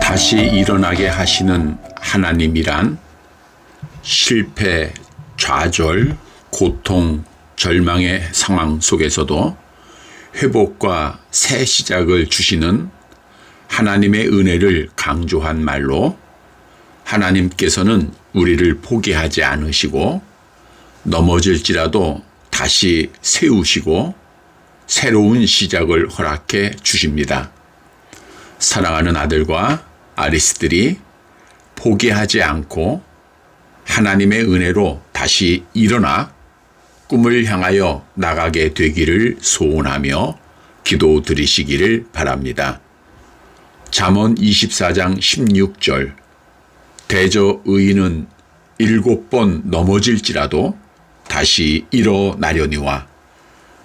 다시 일어나게 하시는 하나님이란 실패, 좌절, 고통, 절망의 상황 속에서도 회복과 새 시작을 주시는 하나님의 은혜를 강조한 말로 하나님께서는 우리를 포기하지 않으시고 넘어질지라도 다시 세우시고 새로운 시작을 허락해 주십니다. 사랑하는 아들과 아리스들이 포기하지 않고 하나님의 은혜로 다시 일어나 꿈을 향하여 나가게 되기를 소원하며 기도 드리시기를 바랍니다. 잠언 24장 16절 대저 의인은 일곱 번 넘어질지라도 다시 일어나려니와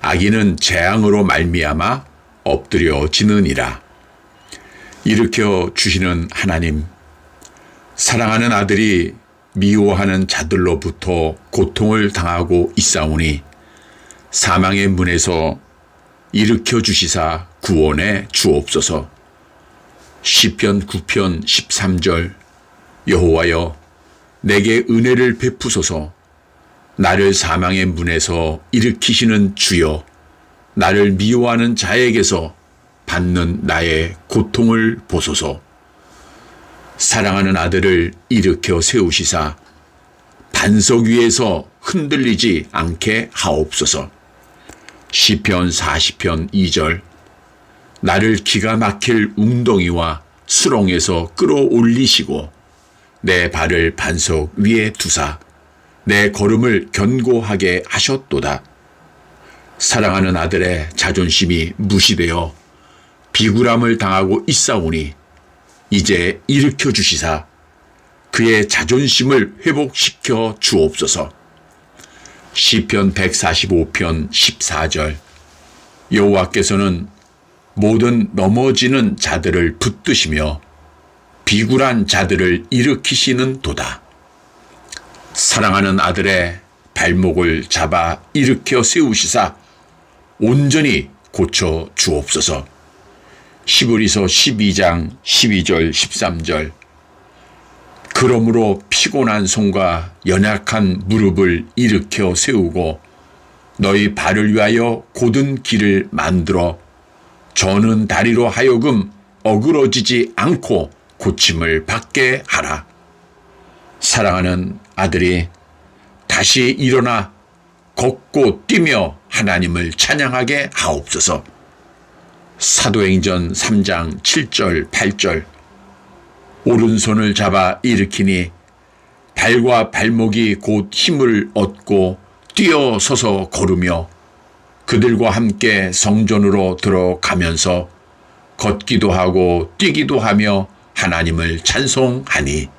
악인은 재앙으로 말미암아 엎드려 지느니라. 일으켜 주시는 하나님, 사랑하는 아들이 미워하는 자들로부터 고통을 당하고 있사오니 사망의 문에서 일으켜 주시사 구원해 주옵소서. 시편 9편 13절 여호와여 내게 은혜를 베푸소서 나를 사망의 문에서 일으키시는 주여 나를 미워하는 자에게서 받는 나의 고통을 보소서. 사랑하는 아들을 일으켜 세우시사 반석 위에서 흔들리지 않게 하옵소서. 시편 40편 2절 나를 기가 막힐 웅덩이와 수렁에서 끌어올리시고 내 발을 반석 위에 두사 내 걸음을 견고하게 하셨도다. 사랑하는 아들의 자존심이 무시되어 비굴함을 당하고 있사오니 이제 일으켜 주시사 그의 자존심을 회복시켜 주옵소서. 시편 145편 14절 여호와께서는 모든 넘어지는 자들을 붙드시며 비굴한 자들을 일으키시는 도다. 사랑하는 아들의 발목을 잡아 일으켜 세우시사 온전히 고쳐 주옵소서. 시브리서 12장 12절 13절 그러므로 피곤한 손과 연약한 무릎을 일으켜 세우고 너희 발을 위하여 곧은 길을 만들어 저는 다리로 하여금 어그러지지 않고 고침을 받게 하라. 사랑하는 아들이 다시 일어나 걷고 뛰며 하나님을 찬양하게 하옵소서. 사도행전 3장 7절 8절 오른손을 잡아 일으키니 발과 발목이 곧 힘을 얻고 뛰어서서 걸으며 그들과 함께 성전으로 들어가면서 걷기도 하고 뛰기도 하며 하나님을 찬송하니